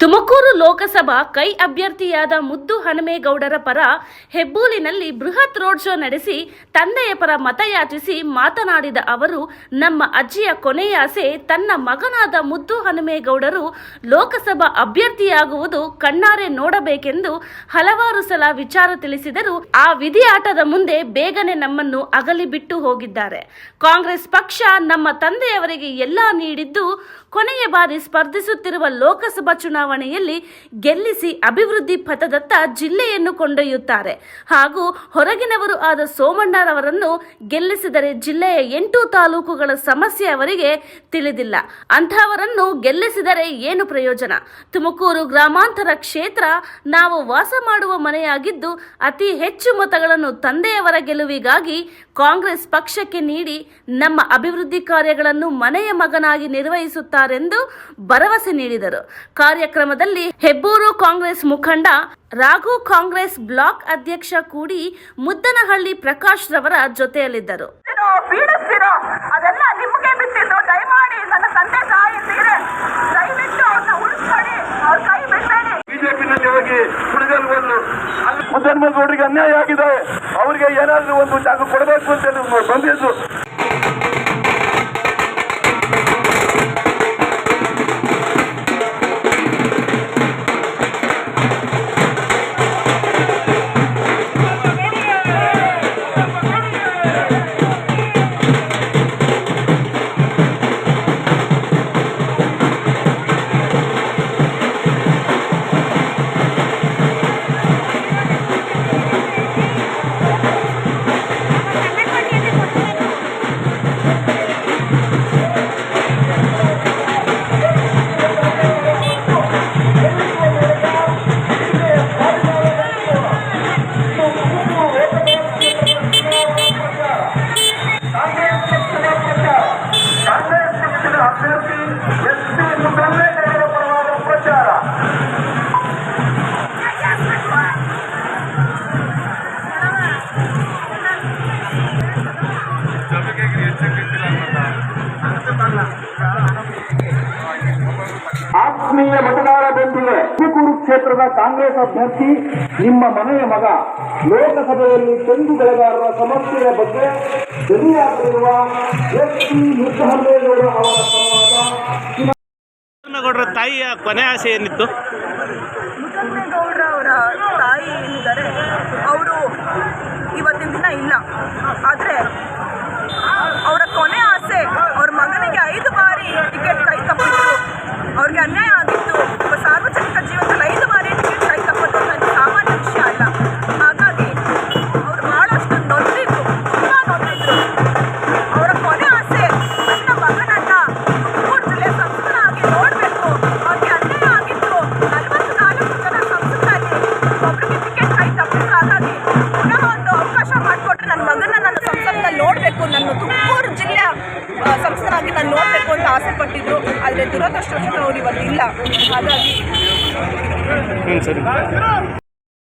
ತುಮಕೂರು ಲೋಕಸಭಾ ಕೈ ಅಭ್ಯರ್ಥಿಯಾದ ಮುದ್ದು ಹನುಮೇಗೌಡರ ಪರ ಹೆಬ್ಬೂಲಿನಲ್ಲಿ ಬೃಹತ್ ರೋಡ್ ಶೋ ನಡೆಸಿ ತಂದೆಯ ಪರ ಮತಯಾಚಿಸಿ ಮಾತನಾಡಿದ ಅವರು, ನಮ್ಮ ಅಜ್ಜಿಯ ಕೊನೆಯ ಆಸೆ ತನ್ನ ಮಗನಾದ ಮುದ್ದು ಹನುಮೇಗೌಡರು ಲೋಕಸಭಾ ಅಭ್ಯರ್ಥಿಯಾಗುವುದು ಕಣ್ಣಾರೆ ನೋಡಬೇಕೆಂದು ಹಲವಾರು ಸಲ ವಿಚಾರ ತಿಳಿಸಿದರು. ಆ ವಿಧಿಯಾಟದ ಮುಂದೆ ಬೇಗನೆ ನಮ್ಮನ್ನು ಅಗಲಿ ಬಿಟ್ಟು ಹೋಗಿದ್ದಾರೆ. ಕಾಂಗ್ರೆಸ್ ಪಕ್ಷ ನಮ್ಮ ತಂದೆಯವರಿಗೆ ಎಲ್ಲಾ ನೀಡಿದ್ದು ಕೊನೆಯ ಬಾರಿ ಸ್ಪರ್ಧಿಸುತ್ತಿರುವ ಲೋಕಸಭಾ ಚುನಾವಣೆಯಲ್ಲಿ ಗೆಲ್ಲಿಸಿ ಅಭಿವೃದ್ಧಿ ಪಥದತ್ತ ಜಿಲ್ಲೆಯನ್ನು ಕೊಂಡೊಯ್ಯುತ್ತಾರೆ. ಹಾಗೂ ಹೊರಗಿನವರು ಆದ ಸೋಮಣ್ಣರವರನ್ನು ಗೆಲ್ಲಿಸಿದರೆ ಜಿಲ್ಲೆಯ ಎಂಟು ತಾಲೂಕುಗಳ ಸಮಸ್ಯೆ ಅವರಿಗೆ ತಿಳಿದಿಲ್ಲ. ಅಂಥವರನ್ನು ಗೆಲ್ಲಿಸಿದರೆ ಏನು ಪ್ರಯೋಜನ? ತುಮಕೂರು ಗ್ರಾಮಾಂತರ ಕ್ಷೇತ್ರ ನಾವು ವಾಸ ಮಾಡುವ ಮನೆಯಾಗಿದ್ದು, ಅತಿ ಹೆಚ್ಚು ಮತಗಳನ್ನು ತಂದೆಯವರ ಗೆಲುವಿಗಾಗಿ ಕಾಂಗ್ರೆಸ್ ಪಕ್ಷಕ್ಕೆ ನೀಡಿ ನಮ್ಮ ಅಭಿವೃದ್ಧಿ ಕಾರ್ಯಗಳನ್ನು ಮನೆಯ ಮಗನಾಗಿ ನಿರ್ವಹಿಸುತ್ತಾರೆಂದು ಭರವಸೆ ನೀಡಿದರು. ಕಾರ್ಯಕ್ರಮದಲ್ಲಿ ಹೆಬ್ಬೂರು ಕಾಂಗ್ರೆಸ್ ಮುಖಂಡ ರಾಘು ಕಾಂಗ್ರೆಸ್ ಬ್ಲಾಕ್ ಅಧ್ಯಕ್ಷ ಕೂಡಿ ಮುದ್ದನಹಳ್ಳಿ ಪ್ರಕಾಶ್ ರವರ ಜೊತೆಯಲ್ಲಿದ್ದರು. ಅನ್ಯಾಯ ಆಗಿದೆ. ಅವರಿಗೆ ಏನಾದ್ರೂ ಒಂದು ಜಾಗ ಕೊಡಬೇಕು ಅಂತ ಬಂದಿದ್ದು. ಕ್ಷೇತ್ರದ ಕಾಂಗ್ರೆಸ್ ಅಭ್ಯರ್ಥಿ, ನಿಮ್ಮ ಮನೆಯ ಮಗ. ಲೋಕಸಭೆಯಲ್ಲಿ ತೆಂಗು ಬೆಳೆಗಾರರ ಸಮಸ್ಯೆಯ ಬಗ್ಗೆ ಧ್ವನಿಯಾಗಲಿರುವ ಎಸ್ ಪಿ ಮುದ್ದಹಲ್ಲೇಗೌಡ ಅವರ ಸಂವಾದ. ತಾಯಿಯ ಕೊನೆ ಆಸೆ ಏನಿತ್ತು? ನನ್ನ ತುಮಕೂರು ಜಿಲ್ಲೆಯ ಆ, ಸಂಸದನಾಗಿ ನಾನು ನೋಡಬೇಕು ಅಂತ ಆಸೆ ಪಟ್ಟಿದ್ರು. ಆದರೆ ದುರದೃಷ್ಟವಶಾತ್ ಅವ್ರು ಇವತ್ತು ಇಲ್ಲ ಹಾಗಾಗಿ